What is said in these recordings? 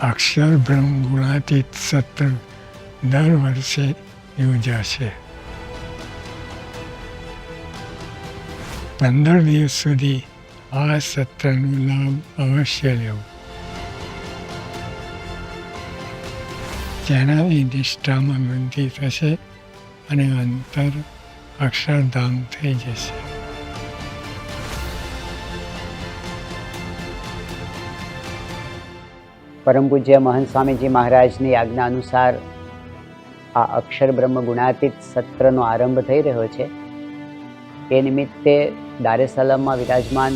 અક્ષર બ્રહ્મ ગુણાતીત સત્ર દર વર્ષે યોજાશે. પંદર દિવસ સુધી આ સત્રનો લાભ અવશ્ય લેવો. જેનાથી નિષ્ઠામાં વૃદ્ધિ થશે અને અંતર અક્ષરધામ થઈ જશે. પરમ પૂજ્ય મહંત સ્વામીજી મહારાજની આજ્ઞા અનુસાર આ અક્ષર બ્રહ્મ ગુણાતીત સત્રનો આરંભ થઈ રહ્યો છે. એ નિમિત્તે દારેસલામમાં વિરાજમાન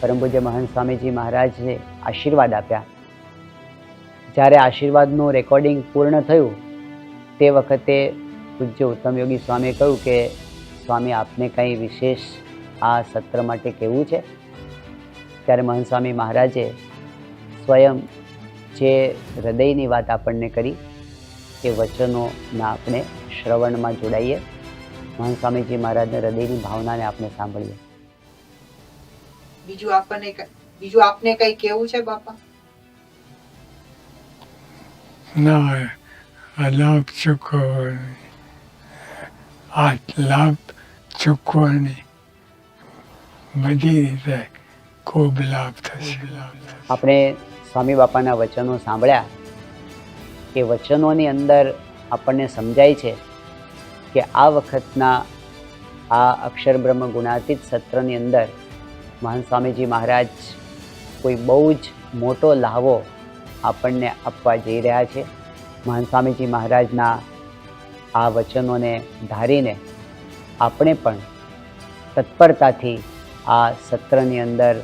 પરમ પૂજ્ય મહંત સ્વામીજી મહારાજે આશીર્વાદ આપ્યા. જ્યારે આશીર્વાદનું રેકોર્ડિંગ પૂર્ણ થયું, તે વખતે પૂજ્ય ઉત્તમ યોગી સ્વામીએ કહ્યું કે, સ્વામી, આપને કંઈ વિશેષ આ સત્ર માટે કેવું છે? ત્યારે મહંત સ્વામી મહારાજે સ્વયં જે હૃદયની વાત આપણને કરી એ વચનોના આપણે શ્રવણમાં જોડાઈએ. મહાન સ્વામીજી મહારાજને હૃદયની ભાવનાને આપણે સાંભળીએ. બીજું આપણને બીજું આપને કઈ કેવું છે બાપા? ના આ લાભ ચૂકવો આ લાભ ચૂકવાની બધી રીતે ખૂબ લાભ થશે લાભ થશે. આપણે સ્વામી બાપાના વચનો સાંભળ્યા એ વચનોની અંદર આપણને સમજાય છે કે આ વખતના આ અક્ષર બ્રહ્મ ગુણાતીત સત્રની અંદર મહાન સ્વામીજી મહારાજ કોઈ બહુ જ મોટો લાહવો આપણને આપવા જઈ રહ્યા છે. મહાન સ્વામીજી મહારાજના આ વચનોને ધારીને આપણે પણ તત્પરતાથી આ સત્રની અંદર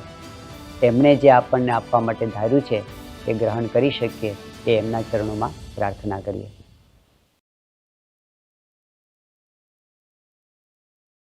એમણે જે આપણને આપવા માટે ધાર્યું છે, એ ગ્રહણ કરી શકીએ, એ એમના ચરણોમાં પ્રાર્થના કરીએ.